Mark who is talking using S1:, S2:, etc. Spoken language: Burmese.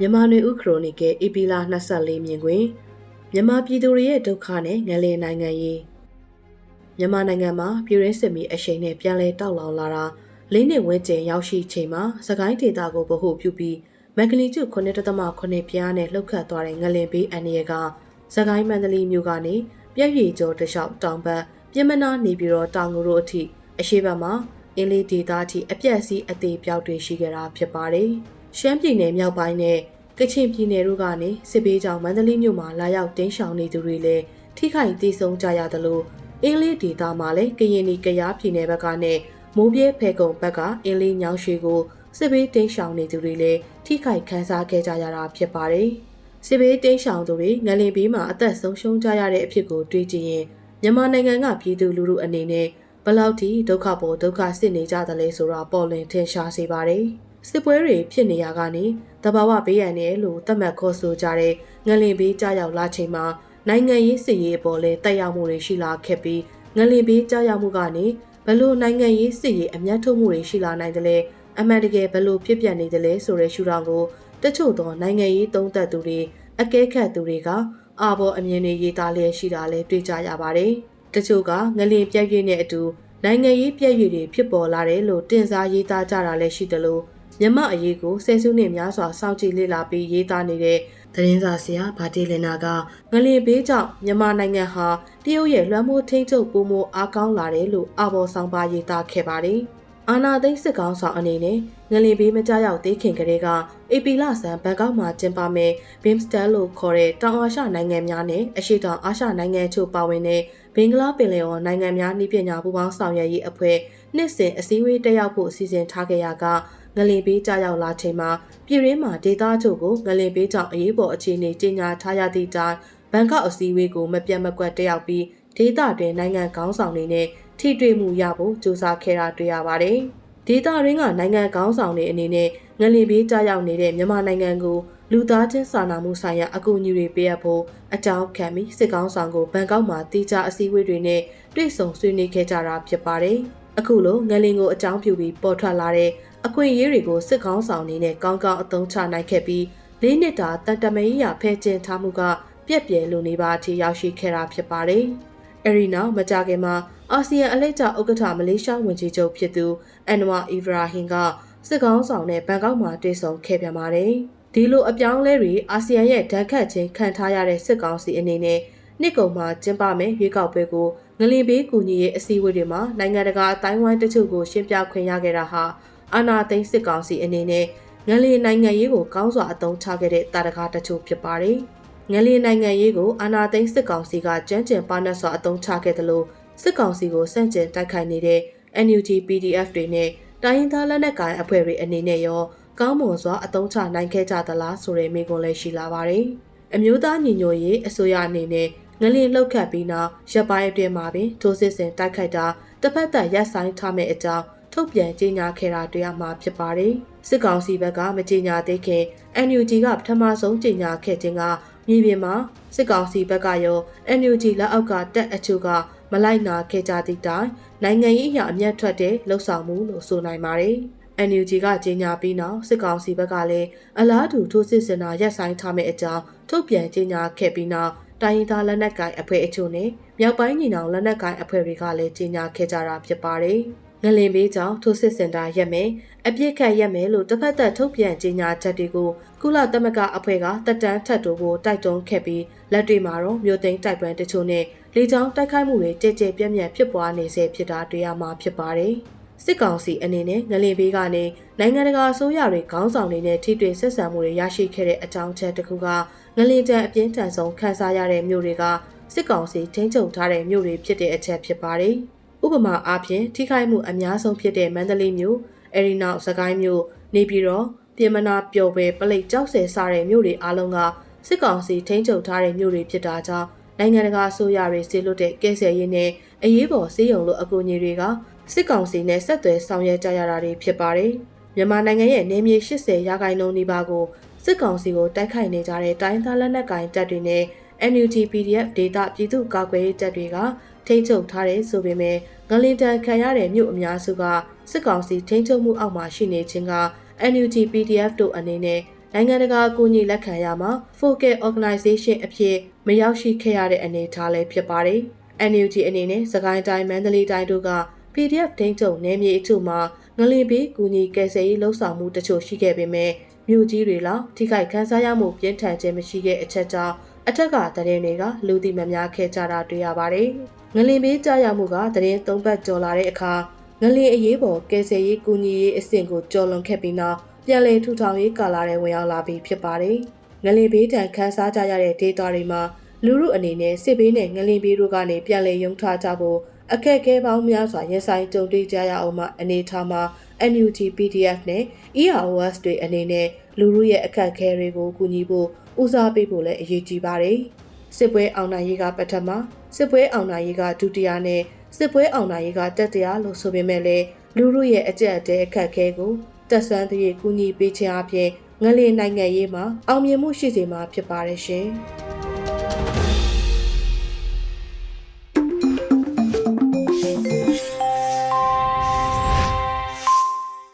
S1: မြန်မာနွေဦးခရိုနီကယ်ဧပြီလ24မြင်တွင်မြန်မာပြည်သူတွေရဲ့ဒုက္ခနဲ့ငလင်နိုင်ငံရေးမြန်မာနိုင်ငံမှာပြည်ရင်းစစ်မီအရှိန်နဲ့ပြန်လည်တောက်လောင်လာတာလေးနှစ်ဝန်းကျင်ရောက်ရှိချိန်မှာစကိုင်းဒေတာကိုဗဟုပြုပြီးမက်ကလီကျု9.8ပြားနဲ့လှုပ်ခတ်သွားတဲ့ငလင်ဘေးအန်ရီကစကိုင်းမန္တလေးမြို့ကနေပြည့်ရည်ကျော်တလျှောက်တောင်ဘက်ပြင်းမနာနေပြီးတော့တောင်ငူတို့အထိအရှိဘက်မှာအင်းလေးဒေတာအထိအပြက်စီးအသေးပြောက်တွေရှိခဲ့တာဖြစ်ပါတယ်။ ရှမ်းပြည်နယ်မြောက်ပိုင်းနဲ့ကချင်ပြည်နယ်တို့ကနေစစ်ဘေးကြောင့်မန္တလေးမြို့မှာလာရောက်တင်းရှောင်နေသူတွေလည်းထိခိုက်ဒေဆုံးကြရသလိုအင်းလေးဒေတာမှာလည်းကရင်နီကရားပြည်နယ်ဘက်ကနဲ့မိုးပြဲဖဲကုံဘက်ကအင်းလေးညောင်ရွှေကိုစစ်ဘေးတင်းရှောင်နေသူတွေလည်းထိခိုက်ခံစားခဲ့ကြရတာဖြစ်ပါတယ်။စစ်ဘေးတင်းရှောင်သူတွေငလင်ဘေးမှာအသက်ဆုံးရှုံးကြရတဲ့အဖြစ်ကိုတွေးကြည့်ရင်မြန်မာနိုင်ငံကပြည်သူလူထုအနေနဲ့ဘလောက်ထိဒုက္ခပေါ်ဒုက္ခစစ်နေကြသလဲဆိုတာပေါ်လွင်ထင်ရှားစေပါတယ်။ စစ်ပွဲတွေဖြစ်နေရကနေတဘာဝဘေးရန်နဲ့လို့သတ်မှတ်ခေါ်ဆိုကြတဲ့ငလင်ဘေးကြားရောက်လာချိန်မှာနိုင်ငံရေးစစ်ရေးအပေါ်လဲတက်ရောက်မှုတွေရှိလာခဲ့ပြီးငလင်ဘေးကြားရောက်မှုကနေဘလို့နိုင်ငံရေးစစ်ရေးအမျက်ထုတ်မှုတွေရှိလာနိုင်တယ်လဲအမှန်တကယ်ဘလို့ဖြစ်ပျက်နေတယ်လဲဆိုတဲ့ရှုထောင့်ကိုတချို့သောနိုင်ငံရေးသုံးသပ်သူတွေအကဲခတ်သူတွေကအာဘော်အမြင်တွေရေးသားလျက်ရှိတာလဲတွေ့ကြရပါတယ်။တချို့ကငလင်ပြည့်ပြည့်နဲ့အတူနိုင်ငံရေးပြည့်ရည်တွေဖြစ်ပေါ်လာတယ်လို့တင်စားရေးသားကြတာလည်းရှိတယ်လို့ မြမအရေးကိုဆယ်စုနှစ်များစွာစောင့်ကြည့်လေ့လာပြီးရေးသားနေတဲ့သတင်းစာဆရာဗာတီလင်နာကငလင်ဘေးကြောင့်မြန်မာနိုင်ငံဟာတရုတ်ရဲ့လွှမ်းမိုးထိန်းချုပ်ပုံမအားကောင်းလာတယ်လို့အဘော်ဆောင်ပါရေးသားခဲ့ပါတယ်။အာနာသိန်းစစ်ကောင်ဆောင်အနေနဲ့ငလင်ဘေးမကြရောက်သေးခင်ကတည်းကအေပီလာဆန်ဘန်ကောက်မှာကျင်းပမဲ့ဘင်စတန်လို့ခေါ်တဲ့တောင်အာရှနိုင်ငံများနဲ့အရှေ့တောင်အာရှနိုင်ငံချို့ပါဝင်တဲ့ ဘင်္ဂလားပင်လယ်အော်နိုင်ငံများနှိပညာပူးပေါင်းဆောင်ရွက်ရေးအဖွဲ့နှစ်စဉ်အစည်းအဝေးတက်ရောက်ဖို့အစီအစဉ်ထားခဲ့ရကငလင်ပေးကြရောက်လာချိန်မှာပြည်ရင်းမှာဒေသချုပ်ကိုငလင်ပေးကြောင့်အရေးပေါ်အခြေအနေကြီးညာထားရသည့်တိုင်ဘန်ကောက်အစည်းအဝေးကိုမပြတ်မကွက်တက်ရောက်ပြီးဒေသတွင်နိုင်ငံခေါင်းဆောင်တွေနဲ့ထိတွေ့မှုရဖို့ကြိုးစားခဲ့တာတွေ့ရပါတယ်။ဒေသတွင်းကနိုင်ငံခေါင်းဆောင်တွေအနေနဲ့ငလင်ပေးကြရောက်နေတဲ့မြန်မာနိုင်ငံကို လူသားချင်းစာနာမှုဆိုင်ရာအကူအညီတွေပေးအပ်ဖို့အကြောင်းခံပြီးစစ်ကောင်းဆောင်ကိုဘန်ကောက်မှာတီးခြားအစည်းအဝေးတွေနဲ့တွေ့ဆုံဆွေးနွေးခဲ့ကြတာဖြစ်ပါတယ်။အခုလိုငလင်ကိုအကြောင်းပြုပြီးပေါ်ထွက်လာတဲ့အခွင့်အရေးတွေကိုစစ်ကောင်းဆောင်နေနဲ့ကောင်းကောင်းအသုံးချနိုင်ခဲ့ပြီးလေးနှစ်တာတန်တမရေးရဖဲကျင်ထားမှုကပြက်ပြဲလိုနေပါအထိရောက်ရှိခဲ့တာဖြစ်ပါတယ်။အဲဒီနောက်မကြခင်မှာအာဆီယံအလှည့်ကျဥက္ကဋ္ဌမလေးရှားဝန်ကြီးချုပ်ဖြစ်သူအန်နဝါအီဗရာဟင်ကစစ်ကောင်းဆောင်နဲ့ဘန်ကောက်မှာတွေ့ဆုံခဲ့ပြန်ပါတယ်။ ဒီလိုအပြောင်းလဲတွေအာဆီယံရဲ့ဓာတ်ခတ်ခြင်းခံထားရတဲ့စစ်ကောင်စီအနေနဲ့နှစ်ကုန်မှာကျင်းပမယ်ရွေးကောက်ပွဲကိုငလင်ဘေးကူညီရေးအစည်းအဝေးတွေမှာနိုင်ငံတကာအတိုင်းဝိုင်းတချို့ကိုရှင်းပြခွင့်ရခဲ့တာဟာအာဏာသိမ်းစစ်ကောင်စီအနေနဲ့ငလီနိုင်ငံရေးကိုကောင်းစွာအသုံးချခဲ့တဲ့တာတကားတချို့ဖြစ်ပါတယ်။ငလီနိုင်ငံရေးကိုအာဏာသိမ်းစစ်ကောင်စီကကြမ်းကြင်ပါနတ်စွာအသုံးချခဲ့တယ်လို့စစ်ကောင်စီကိုစန့်ကျင်တိုက်ခိုက်နေတဲ့ NUG PDF တွေနဲ့တိုင်းရင်းသားလက်နက်ကိုင်အဖွဲ့တွေအနေနဲ့ရော ကောင်းမွန်စွာအသုံးချနိုင်ခဲ့ကြသလားဆိုတဲ့မေးခွန်းလည်းရှိလာပါတယ်။အမျိုးသားညီညွတ်ရေးအစိုးရအနေနဲ့ငလင်လှုပ်ခတ်ပြီးနောက်ရပ်ပိုင်းအတွင်းမှာပင်ထိုးစစ်ဆင်တိုက်ခိုက်တာတစ်ဖက်သက်ရပ်ဆိုင်ထားမယ့်အကြောင်းထုတ်ပြန်ကြေညာခဲ့တာတွေ့ရမှာဖြစ်ပါတယ်။စစ်ကောင်စီဘက်ကမကြေညာသေးခင် NUG ကပထမဆုံးကြေညာခဲ့ခြင်းကမြေပြင်မှာစစ်ကောင်စီဘက်ကရော NUG လက်အောက်ကတက်အချို့ကမလိုက်နာခဲ့ကြသည့်တိုင်နိုင်ငံရေးအရာအမျက်ထွက်တဲ့လှုပ်ဆောင်မှုလို့ဆိုနိုင်ပါတယ်။ NUG ကကြေညာပြီးနောက်စစ်ကောင်စီဘက်ကလည်းအလားတူထိုးစစ်ဆင်တာရပ်ဆိုင်းထားမယ့်အကြောင်းထုတ်ပြန်ကြေညာခဲ့ပြီးနောက်တိုင်းရင်းသားလက်နက်ကိုင်အဖွဲ့အချို့နဲ့မြောက်ပိုင်းညီနောင်လက်နက်ကိုင်အဖွဲ့တွေကလည်းကြေညာခဲ့ကြတာဖြစ်ပါတယ်။ငလင်ဘေးကြောင့်ထိုးစစ်စင်တာရက်မယ်အပြစ်ခတ်ရက်မယ်လို့တစ်ဖက်သက်ထုတ်ပြန်ကြေညာချက်တွေကိုကုလသမဂ္ဂအဖွဲ့ကတက်တန်းထပ်တိုးဖို့တိုက်တွန်းခဲ့ပြီးလက်တွေမှာတော့မြို့သိမ်းတိုက်ပွဲတချို့နဲ့လေကြောင်းတိုက်ခိုက်မှုတွေကြဲကြဲပြန့်ပြန့်ဖြစ်ပွားနေစေဖြစ်တာတွေ့ရမှာဖြစ်ပါတယ် စစ်ကောင်စီအနေနဲ့ငလင်ဘေးကနေနိုင်ငံတကာအစိုးရတွေခေါင်းဆောင်တွေနဲ့ထိတွေ့ဆက်ဆံမှုတွေရရှိခဲ့တဲ့အကြောင်းချက်တစ်ခုကငလင်တန်အပြင်းထန်ဆုံးခန်းစားရတဲ့မြို့တွေကစစ်ကောင်စီထိန်းချုပ်ထားတဲ့မြို့တွေဖြစ်တဲ့အချက်ဖြစ်ပါတယ်။ဥပမာအားဖြင့်ထိခိုက်မှုအများဆုံးဖြစ်တဲ့မန္တလေးမြို့အဲရီနောက်စကိုင်းမြို့နေပြည်တော်ပြင်မနာပျော်ပွဲပလိတ်ကြောက်ဆယ်စားတဲ့မြို့တွေအားလုံးကစစ်ကောင်စီထိန်းချုပ်ထားတဲ့မြို့တွေဖြစ်တာကြောင့် နိုင်ငံတကာအစိုးရတွေစီလွတ်တဲ့ကဲဆယ်ရေးနဲ့အရေးပေါ်စီးရုံလိုအကူအညီတွေကစစ်ကောင်စီနဲ့ဆက်သွယ်ဆောင်ရွက်ကြရတာတွေဖြစ်ပါတယ်။မြန်မာနိုင်ငံရဲ့နေမြေ80ရာခိုင်နှုန်းနီးပါးကိုစစ်ကောင်စီကိုတိုက်ခိုက်နေကြတဲ့တိုင်းသားလက်နက်ကိုင်တပ်တွေနဲ့ NUG PDF ဒေတာပြည်သူ့ကာကွယ်ရေးတပ်တွေကထိန်းချုပ်ထားတယ်ဆိုပေမဲ့ငလင်တန်ခံရတဲ့မြို့အများစုကစစ်ကောင်စီထိန်းချုပ်မှုအောက်မှာရှိနေခြင်းက NUG PDF တို့အနေနဲ့ နိုင်ငံတကာအကူအညီလက်ခံရမှာ Focal Organization အဖြစ်မရောက်ရှိခဲ့ရတဲ့အနေအထားလည်းဖြစ်ပါတယ်။ NUG အနေနဲ့စကိုင်းတိုင်းမန္တလေးတိုင်းတို့က PDF ဒိန်းချုပ်နယ်မြေအချို့မှာငလင်ပေးကူညီကယ်ဆယ်ရေးလှုပ်ဆောင်မှုတချို့ရှိခဲ့ပေမဲ့မြို့ကြီးတွေလောက်ထိခိုက်ခန်းစားရမှုပြင်းထန်ခြင်းမရှိတဲ့အချက်ကြောင့်အထက်ကသတင်းတွေကလူသိမများခဲ့ကြတာတွေ့ရပါတယ်။ငလင်ပေးကြားရမှုကသတင်းသုံးပတ်ကျော်လာတဲ့အခါငလင်အရေးပေါ်ကယ်ဆယ်ရေးကူညီရေးအဆင့်ကိုကျော်လွန်ခဲ့ပြီးနောက် ပြန်လည်ထူထောင်ရေးကာလထဲဝင်ရောက်လာပြီးဖြစ်ပါတယ်။ငလင်ဘေးတံခန်းစားကြရတဲ့ဒေသတွေမှာလူမှုအနေနဲ့စစ်ဘေးနဲ့ငလင်ဘေးတို့ကနေပြန်လည်ရုံထားကြဖို့အခက်အခဲပေါင်းများစွာရင်ဆိုင်ကြုံတွေ့ကြရအောင်မှအနေထားမှာ NUG PDF နဲ့ EROS တွေအနေနဲ့လူမှုရဲ့အခက်အခဲတွေကိုကူညီဖို့ဦးစားပေးဖို့လည်းအရေးကြီးပါတယ်။စစ်ပွဲအောင်နိုင်ရေးကပထမစစ်ပွဲအောင်နိုင်ရေးကဒုတိယနဲ့စစ်ပွဲအောင်နိုင်ရေးကတတိယလို့ဆိုပေမဲ့လည်းလူမှုရဲ့အကြက်အတဲအခက်အခဲကို တက်ဆွမ်းသည့်ကူညီပေးခြင်းအပြင်ငလျင်နိုင်ငံရေးမှာအောင်မြင်မှုရှိစေမှာဖြစ်ပါတယ်ရှင်။